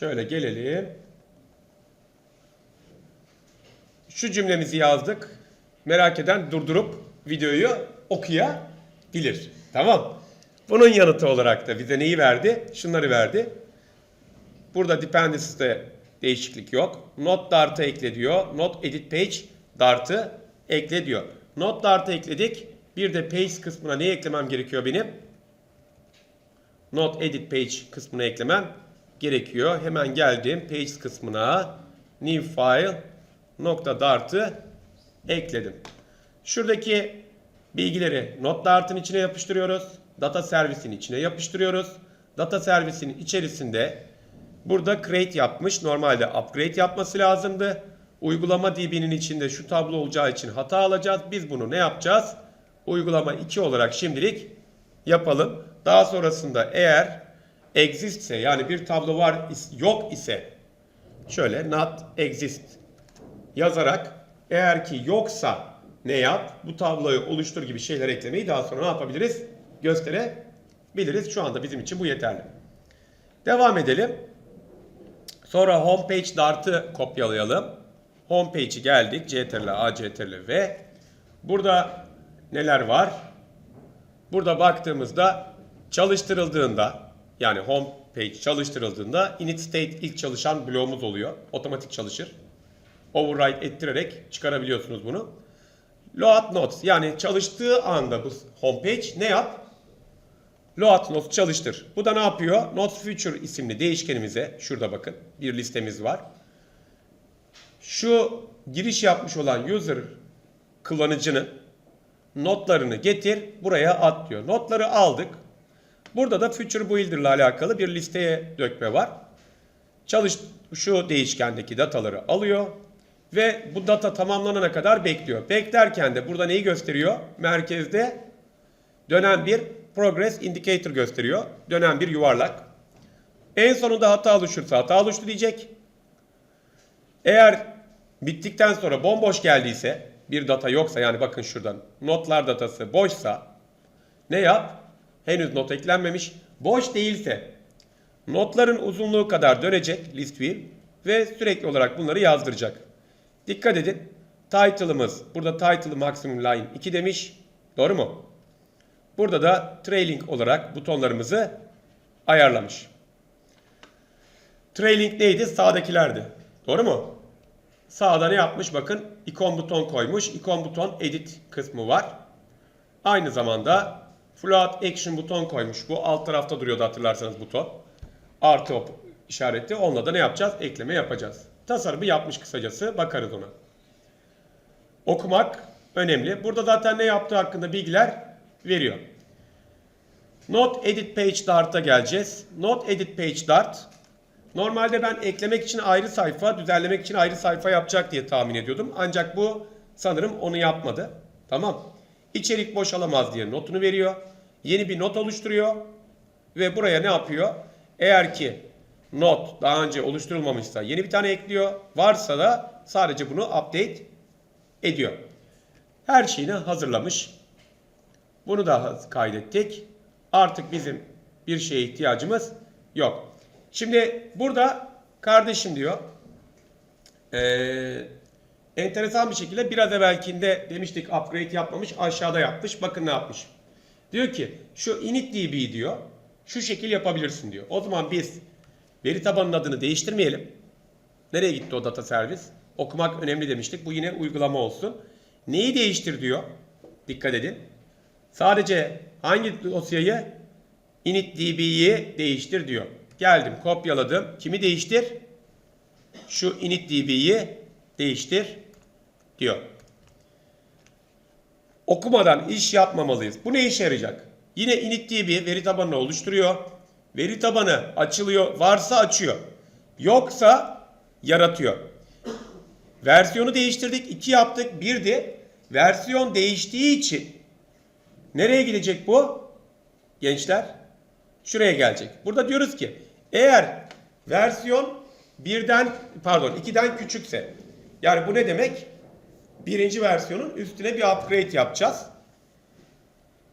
Şöyle gelelim. Şu cümlemizi yazdık. Merak eden durdurup videoyu okuyabilir. Tamam. Bunun yanıtı olarak da bize neyi verdi? Şunları verdi. Burada dependency'de değişiklik yok. Not dart'ı ekle diyor. Not edit page dart'ı ekle diyor. Not dart'ı ekledik. Bir de page kısmına ne eklemem gerekiyor benim? Not edit page kısmına eklemem gerekiyor. Hemen geldim page kısmına. New file nokta dart'ı ekledim. Şuradaki bilgileri not dart'ın içine yapıştırıyoruz. Data servisin içine yapıştırıyoruz. Data servisinin içerisinde burada create yapmış. Normalde upgrade yapması lazımdı. Uygulama DB'nin içinde şu tablo olacağı için hata alacağız. Biz bunu ne yapacağız? Uygulama 2 olarak şimdilik yapalım. Daha sonrasında eğer exist ise yani bir tablo var yok ise şöyle not exist yazarak eğer ki yoksa ne yap? Bu tabloyu oluştur gibi şeyler eklemeyi daha sonra ne yapabiliriz? Gösterebiliriz. Şu anda bizim için bu yeterli. Devam edelim. Sonra homepage dart'ı kopyalayalım. Homepage'i geldik. CTRL A, CTRL V. Burada neler var? Burada baktığımızda çalıştırıldığında yani home page çalıştırıldığında init state ilk çalışan bloğumuz oluyor. Otomatik çalışır. Override ettirerek çıkarabiliyorsunuz bunu. Load notes yani çalıştığı anda bu home page ne yap? Load notes çalıştır. Bu da ne yapıyor? Notes future isimli değişkenimize şurada bakın bir listemiz var. Şu giriş yapmış olan user kullanıcının notlarını getir buraya at diyor. Notları aldık. Burada da Future Builder ile alakalı bir listeye dökme var. Çalış şu değişkendeki dataları alıyor ve bu data tamamlanana kadar bekliyor. Beklerken de burada neyi gösteriyor? Merkezde dönen bir progress indicator gösteriyor. Dönen bir yuvarlak. En sonunda hata oluşursa hata oluştu diyecek. Eğer bittikten sonra bomboş geldiyse bir data yoksa yani bakın şuradan notlar datası boşsa ne yap? Henüz not eklenmemiş. Boş değilse notların uzunluğu kadar dönecek list view ve sürekli olarak bunları yazdıracak. Dikkat edin. Title'ımız burada title maximum line 2 demiş. Doğru mu? Burada da trailing olarak butonlarımızı ayarlamış. Trailing neydi? Sağdakilerdi. Doğru mu? Sağda ne yapmış? Bakın ikon buton koymuş. İkon buton edit kısmı var. Aynı zamanda float action buton koymuş. Bu alt tarafta duruyordu hatırlarsanız buton. Artı op işareti. Onunla da ne yapacağız? Ekleme yapacağız. Tasarımı yapmış kısacası. Bakarız ona. Okumak önemli. Burada zaten ne yaptığı hakkında bilgiler veriyor. Not Edit Page Dart'a geleceğiz. Not Edit Page Dart. Normalde ben eklemek için ayrı sayfa, düzenlemek için ayrı sayfa yapacak diye tahmin ediyordum. Ancak bu sanırım onu yapmadı. Tamam. İçerik boşalamaz diye notunu veriyor. Yeni bir not oluşturuyor. Ve buraya ne yapıyor? Eğer ki not daha önce oluşturulmamışsa yeni bir tane ekliyor. Varsa da sadece bunu update ediyor. Her şeyini hazırlamış. Bunu da kaydettik. Artık bizim bir şeye ihtiyacımız yok. Şimdi burada kardeşim diyor. Ee, enteresan bir şekilde biraz evvelkinde demiştik upgrade yapmamış aşağıda yapmış. Bakın ne yapmış. Diyor ki şu initdb diyor. Şu şekil yapabilirsin diyor. O zaman biz veri tabanının adını değiştirmeyelim. Nereye gitti o data servis? Okumak önemli demiştik. Bu yine uygulama olsun. Neyi değiştir diyor. Dikkat edin. Sadece hangi dosyayı? initdb'yi değiştir diyor. Geldim kopyaladım. Kimi değiştir? Şu initdb'yi değiştir diyor. Okumadan iş yapmamalıyız. Bu ne işe yarayacak? Yine initdb veri tabanını oluşturuyor. Veri tabanı açılıyor. Varsa açıyor. Yoksa yaratıyor. Versiyonu değiştirdik. 2 yaptık. Bir de versiyon değiştiği için nereye gidecek bu? Gençler şuraya gelecek. Burada diyoruz ki eğer versiyon birden pardon 2'den küçükse yani bu ne demek? Birinci versiyonun üstüne bir upgrade yapacağız.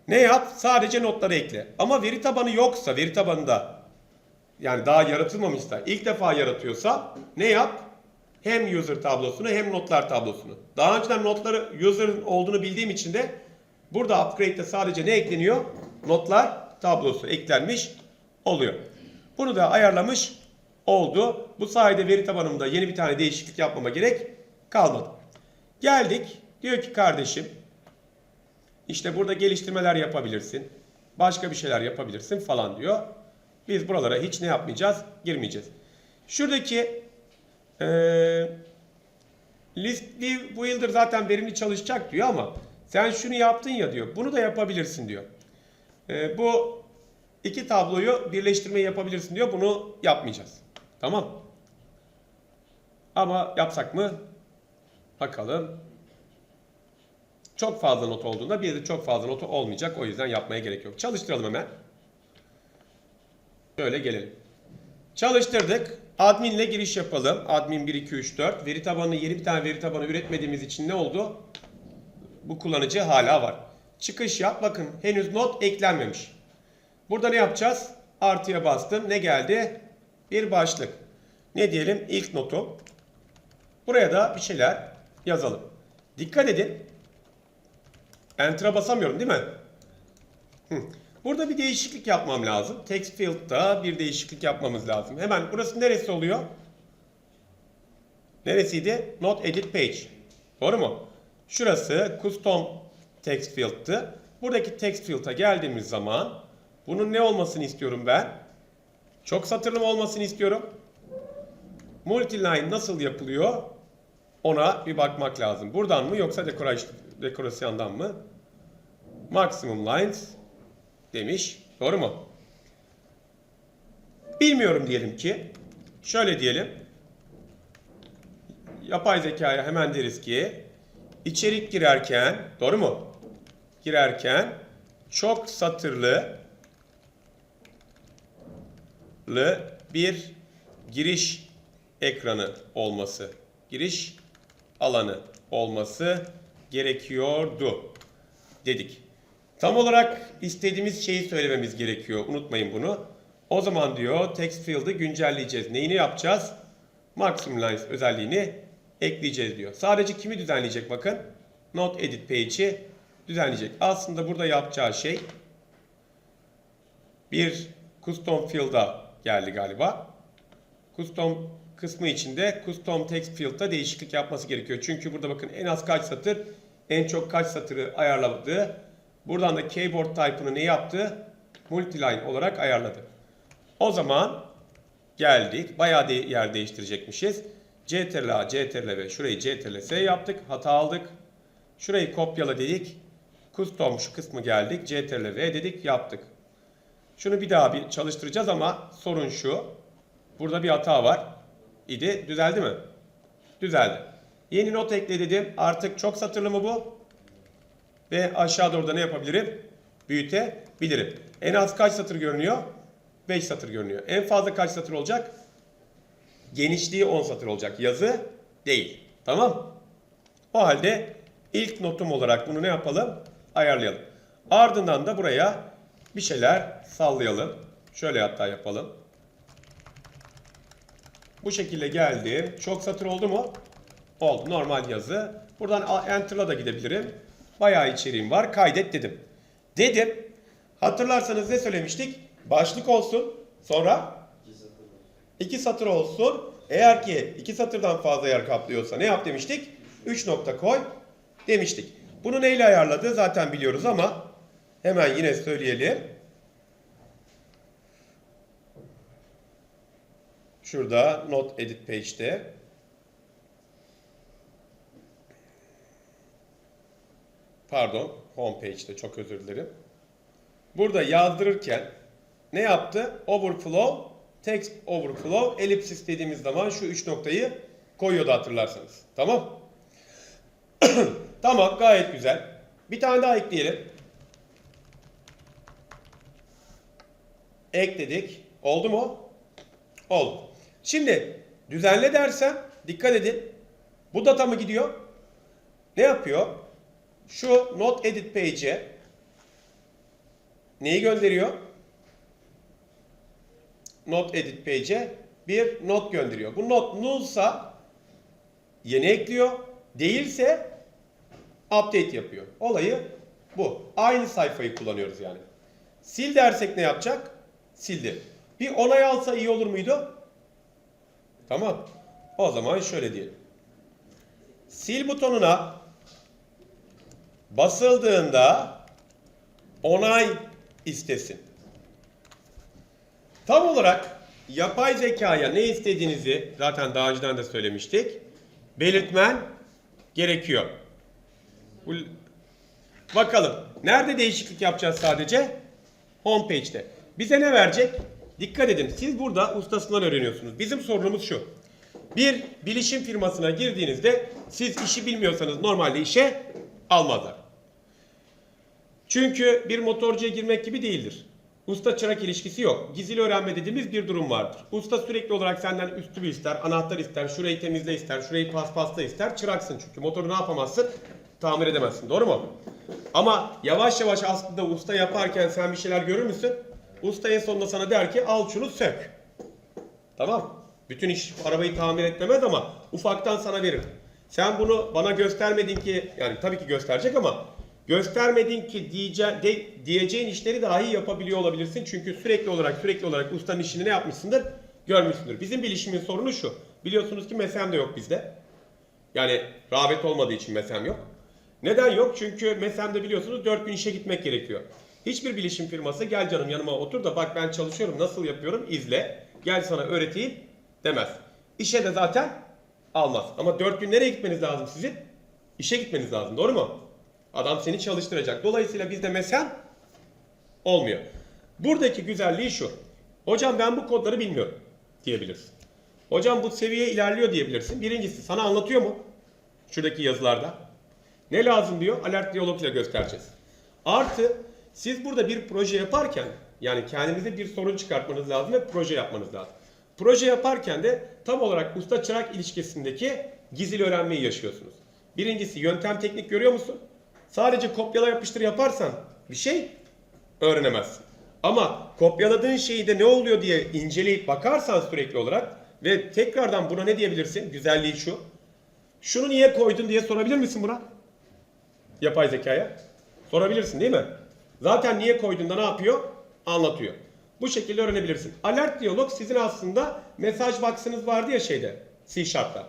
Ne yap? Sadece notları ekle. Ama veri tabanı yoksa, veri tabanında yani daha yaratılmamışsa, ilk defa yaratıyorsa ne yap? Hem user tablosunu hem notlar tablosunu. Daha önceden notları user'ın olduğunu bildiğim için de burada upgrade'de sadece ne ekleniyor? Notlar tablosu eklenmiş oluyor. Bunu da ayarlamış oldu. Bu sayede veri tabanımda yeni bir tane değişiklik yapmama gerek kalmadı. Geldik. Diyor ki kardeşim işte burada geliştirmeler yapabilirsin. Başka bir şeyler yapabilirsin falan diyor. Biz buralara hiç ne yapmayacağız? Girmeyeceğiz. Şuradaki eee list view builder zaten verimli çalışacak diyor ama sen şunu yaptın ya diyor. Bunu da yapabilirsin diyor. Eee, bu iki tabloyu birleştirmeyi yapabilirsin diyor. Bunu yapmayacağız. Tamam. Ama yapsak mı? Bakalım. Çok fazla not olduğunda bir de çok fazla notu olmayacak. O yüzden yapmaya gerek yok. Çalıştıralım hemen. Şöyle gelelim. Çalıştırdık. Admin ile giriş yapalım. Admin 1, 2, 3, 4. Veri tabanını yeni bir tane veri tabanı üretmediğimiz için ne oldu? Bu kullanıcı hala var. Çıkış yap. Bakın henüz not eklenmemiş. Burada ne yapacağız? Artıya bastım. Ne geldi? Bir başlık. Ne diyelim? İlk notum. Buraya da bir şeyler yazalım. Dikkat edin. Enter'a basamıyorum değil mi? Hı. Burada bir değişiklik yapmam lazım. Text field'da bir değişiklik yapmamız lazım. Hemen burası neresi oluyor? Neresiydi? Not edit page. Doğru mu? Şurası custom text field'tı. Buradaki text field'a geldiğimiz zaman bunun ne olmasını istiyorum ben? Çok satırlı olmasını istiyorum? Multiline nasıl yapılıyor? Ona bir bakmak lazım. Buradan mı yoksa dekorasyon, dekorasyondan mı? Maximum lines demiş. Doğru mu? Bilmiyorum diyelim ki. Şöyle diyelim. Yapay zekaya hemen deriz ki içerik girerken doğru mu? Girerken çok satırlı lı bir giriş ekranı olması, giriş alanı olması gerekiyordu dedik. Tam olarak istediğimiz şeyi söylememiz gerekiyor. Unutmayın bunu. O zaman diyor text field'ı güncelleyeceğiz. Neyini yapacağız? Maximum lines özelliğini ekleyeceğiz diyor. Sadece kimi düzenleyecek bakın? Not edit page'i düzenleyecek. Aslında burada yapacağı şey bir custom field'a geldi galiba. Custom kısmı içinde custom text field'da değişiklik yapması gerekiyor. Çünkü burada bakın en az kaç satır, en çok kaç satırı ayarladı. Buradan da keyboard type'ını ne yaptı? Multiline olarak ayarladı. O zaman geldik. Bayağı yer değiştirecekmişiz. CTRL A, CTRL V. Şurayı CTRL S yaptık. Hata aldık. Şurayı kopyala dedik. Custom şu kısmı geldik. CTRL V dedik. Yaptık. Şunu bir daha bir çalıştıracağız ama sorun şu. Burada bir hata var. İdi. Düzeldi mi? Düzeldi. Yeni not ekle dedim. Artık çok satırlı mı bu? Ve aşağı doğru da ne yapabilirim? Büyütebilirim. En az kaç satır görünüyor? 5 satır görünüyor. En fazla kaç satır olacak? Genişliği 10 satır olacak. Yazı değil. Tamam? O halde ilk notum olarak bunu ne yapalım? Ayarlayalım. Ardından da buraya bir şeyler sallayalım. Şöyle hatta yapalım. Bu şekilde geldi. Çok satır oldu mu? Oldu. Normal yazı. Buradan Enter'la da gidebilirim. Bayağı içeriğim var. Kaydet dedim. Dedim. Hatırlarsanız ne söylemiştik? Başlık olsun. Sonra iki satır olsun. Eğer ki iki satırdan fazla yer kaplıyorsa ne yap demiştik? 3 nokta koy demiştik. Bunu neyle ayarladı zaten biliyoruz ama hemen yine söyleyelim. Şurada not edit page'de pardon home page'de çok özür dilerim. Burada yazdırırken ne yaptı? Overflow, text overflow, ellipsis dediğimiz zaman şu üç noktayı koyuyordu hatırlarsanız. Tamam? tamam gayet güzel. Bir tane daha ekleyelim. Ekledik. Oldu mu? Oldu. Şimdi düzenle dersem dikkat edin. Bu data mı gidiyor? Ne yapıyor? Şu not edit page'e neyi gönderiyor? not edit page'e bir not gönderiyor. Bu not nullsa yeni ekliyor. Değilse update yapıyor. Olayı bu. Aynı sayfayı kullanıyoruz yani. Sil dersek ne yapacak? Sildi. Bir onay alsa iyi olur muydu? Tamam. O zaman şöyle diyelim. Sil butonuna basıldığında onay istesin. Tam olarak yapay zekaya ne istediğinizi zaten daha önceden de söylemiştik. Belirtmen gerekiyor. Bakalım. Nerede değişiklik yapacağız sadece? Homepage'de. Bize ne verecek? Dikkat edin. Siz burada ustasından öğreniyorsunuz. Bizim sorunumuz şu. Bir bilişim firmasına girdiğinizde siz işi bilmiyorsanız normalde işe almazlar. Çünkü bir motorcuya girmek gibi değildir. Usta çırak ilişkisi yok. Gizli öğrenme dediğimiz bir durum vardır. Usta sürekli olarak senden üstü bir ister, anahtar ister, şurayı temizle ister, şurayı paspasla ister, çıraksın çünkü. Motoru ne yapamazsın? Tamir edemezsin. Doğru mu? Ama yavaş yavaş aslında usta yaparken sen bir şeyler görür müsün? Usta en sonunda sana der ki al şunu sök. Tamam. Bütün iş arabayı tamir etmemez ama ufaktan sana verir. Sen bunu bana göstermedin ki yani tabii ki gösterecek ama göstermedin ki diyece, de- diyeceğin işleri dahi yapabiliyor olabilirsin. Çünkü sürekli olarak sürekli olarak ustanın işini ne yapmışsındır? Görmüşsündür. Bizim bilişimin sorunu şu. Biliyorsunuz ki mesem de yok bizde. Yani rağbet olmadığı için mesem yok. Neden yok? Çünkü mesemde biliyorsunuz 4 gün işe gitmek gerekiyor. Hiçbir bilişim firması gel canım yanıma otur da bak ben çalışıyorum nasıl yapıyorum izle. Gel sana öğreteyim demez. İşe de zaten almaz. Ama 4 gün nereye gitmeniz lazım sizin? İşe gitmeniz lazım doğru mu? Adam seni çalıştıracak. Dolayısıyla bizde mesem olmuyor. Buradaki güzelliği şu. Hocam ben bu kodları bilmiyorum diyebilirsin. Hocam bu seviye ilerliyor diyebilirsin. Birincisi sana anlatıyor mu? Şuradaki yazılarda. Ne lazım diyor? Alert diyalog ile göstereceğiz. Artı siz burada bir proje yaparken yani kendinize bir sorun çıkartmanız lazım ve proje yapmanız lazım. Proje yaparken de tam olarak usta çırak ilişkisindeki gizli öğrenmeyi yaşıyorsunuz. Birincisi yöntem teknik görüyor musun? Sadece kopyala yapıştır yaparsan bir şey öğrenemezsin. Ama kopyaladığın şeyi de ne oluyor diye inceleyip bakarsan sürekli olarak ve tekrardan buna ne diyebilirsin? Güzelliği şu. Şunu niye koydun diye sorabilir misin buna? Yapay zekaya. Sorabilirsin değil mi? Zaten niye koyduğunda ne yapıyor? Anlatıyor. Bu şekilde öğrenebilirsin. Alert diyalog sizin aslında mesaj box'ınız vardı ya şeyde C Sharp'ta.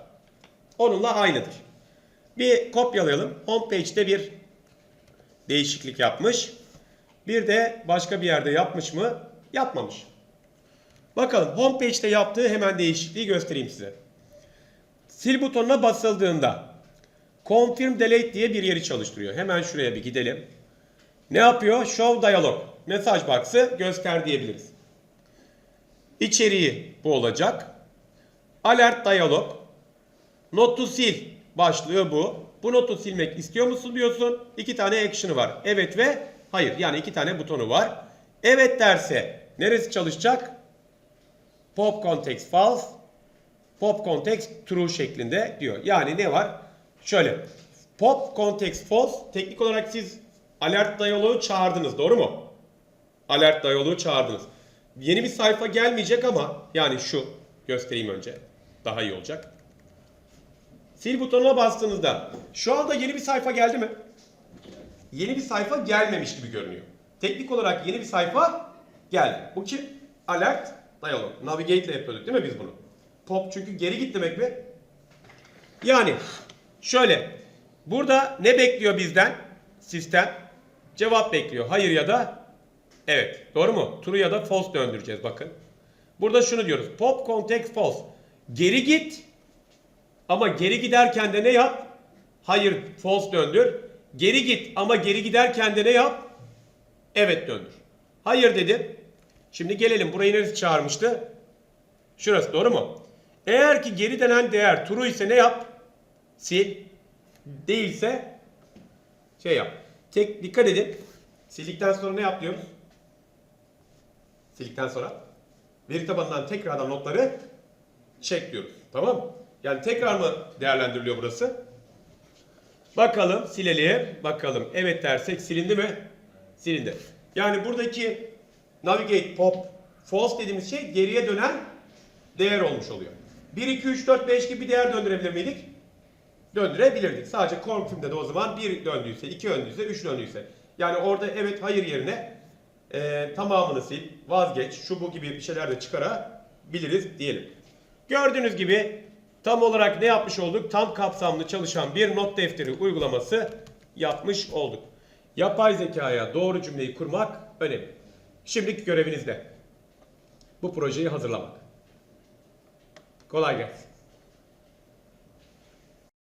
Onunla aynıdır. Bir kopyalayalım. Homepage'de bir değişiklik yapmış. Bir de başka bir yerde yapmış mı? Yapmamış. Bakalım homepage'de yaptığı hemen değişikliği göstereyim size. Sil butonuna basıldığında Confirm Delete diye bir yeri çalıştırıyor. Hemen şuraya bir gidelim. Ne yapıyor? Show Dialog. Mesaj box'ı göster diyebiliriz. İçeriği bu olacak. Alert Dialog. Not to sil başlığı bu. Bu notu silmek istiyor musun diyorsun. İki tane action'ı var. Evet ve hayır. Yani iki tane butonu var. Evet derse neresi çalışacak? Pop context false. Pop context true şeklinde diyor. Yani ne var? Şöyle. Pop context false. Teknik olarak siz alert diyaloğu çağırdınız. Doğru mu? Alert diyaloğu çağırdınız. Yeni bir sayfa gelmeyecek ama yani şu göstereyim önce. Daha iyi olacak. Sil butonuna bastığınızda şu anda yeni bir sayfa geldi mi? Yeni bir sayfa gelmemiş gibi görünüyor. Teknik olarak yeni bir sayfa geldi. Bu kim? Alert Dialog. Navigate ile yapıyorduk değil mi biz bunu? Pop çünkü geri git demek mi? Yani şöyle burada ne bekliyor bizden sistem? Cevap bekliyor. Hayır ya da evet. Doğru mu? True ya da false döndüreceğiz bakın. Burada şunu diyoruz. Pop context false. Geri git ama geri giderken de ne yap? Hayır false döndür. Geri git ama geri giderken de ne yap? Evet döndür. Hayır dedim. Şimdi gelelim. Burayı neresi çağırmıştı? Şurası doğru mu? Eğer ki geri denen değer true ise ne yap? Sil. Değilse şey yap. Tek dikkat edin. Sildikten sonra ne yap diyoruz? Sildikten sonra veri tabanından tekrardan notları çek diyoruz. Tamam mı? Yani tekrar mı değerlendiriliyor burası? Bakalım silelim. Bakalım. Evet dersek silindi mi? Silindi. Yani buradaki navigate pop False dediğimiz şey geriye dönen değer olmuş oluyor. 1, 2, 3, 4, 5 gibi bir değer döndürebilir miydik? Döndürebilirdik. Sadece confirm'de de o zaman 1 döndüyse, 2 döndüyse, 3 döndüyse. Yani orada evet hayır yerine e, tamamını sil, vazgeç, şu bu gibi bir şeyler de çıkarabiliriz diyelim. Gördüğünüz gibi tam olarak ne yapmış olduk? Tam kapsamlı çalışan bir not defteri uygulaması yapmış olduk. Yapay zekaya doğru cümleyi kurmak önemli. Şimdiki göreviniz de bu projeyi hazırlamak. Kolay gelsin.